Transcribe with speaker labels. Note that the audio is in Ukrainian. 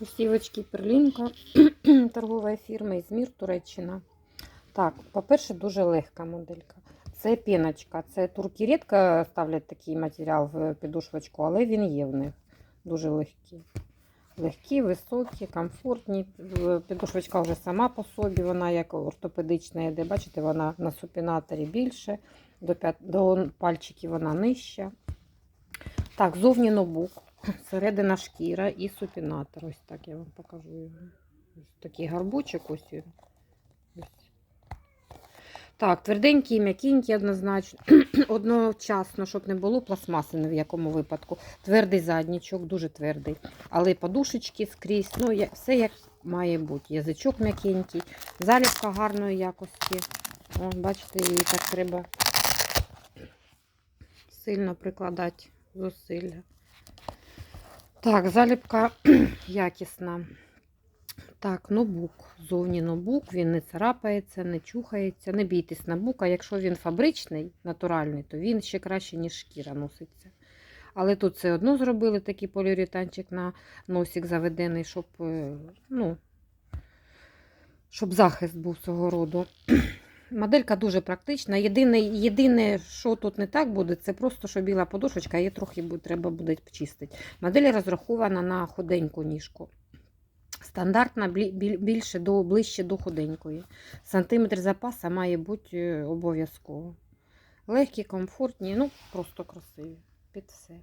Speaker 1: Кросівочки Перлінка торгової фірми Ізмір, Туреччина. Так, по-перше, дуже легка моделька. Це піночка. Це турки рідко ставлять такий матеріал в підушвочку, але він є в них. Дуже легкі. Легкі, високі, комфортні. Підушвочка вже сама по собі, вона як ортопедична йде. Бачите, вона на супінаторі більше, до, п'ят... до пальчиків вона нижча. Так, зовні нобук, середина шкіра і супінатор. Ось так я вам покажу його. Ось такий гарбучик ось. Ось. Так, тверденький, і м'якенький однозначно. Одночасно, щоб не було пластмаси ні в якому випадку. Твердий заднічок, дуже твердий. Але подушечки скрізь, ну, все як має бути. Язичок м'якенький, заліпка гарної якості. О, бачите, її так треба сильно прикладати зусилля. Так, заліпка якісна. Так, ноутбук. Зовні ноутбук, він не царапається, не чухається. Не бійтесь ноутбука. Якщо він фабричний, натуральний, то він ще краще, ніж шкіра носиться. Але тут все одно зробили такий поліуретанчик на носик заведений, щоб, е, ну, щоб захист був цього роду. Моделька дуже практична. Єдине, єдине, що тут не так буде, це просто що біла подушечка, її трохи буде, треба буде чистити. Модель розрахована на худеньку ніжку. Стандартна більше до, ближче до худенької. Сантиметр запаса має бути е, обов'язково. Легкі, комфортні, ну просто красиві. Під все.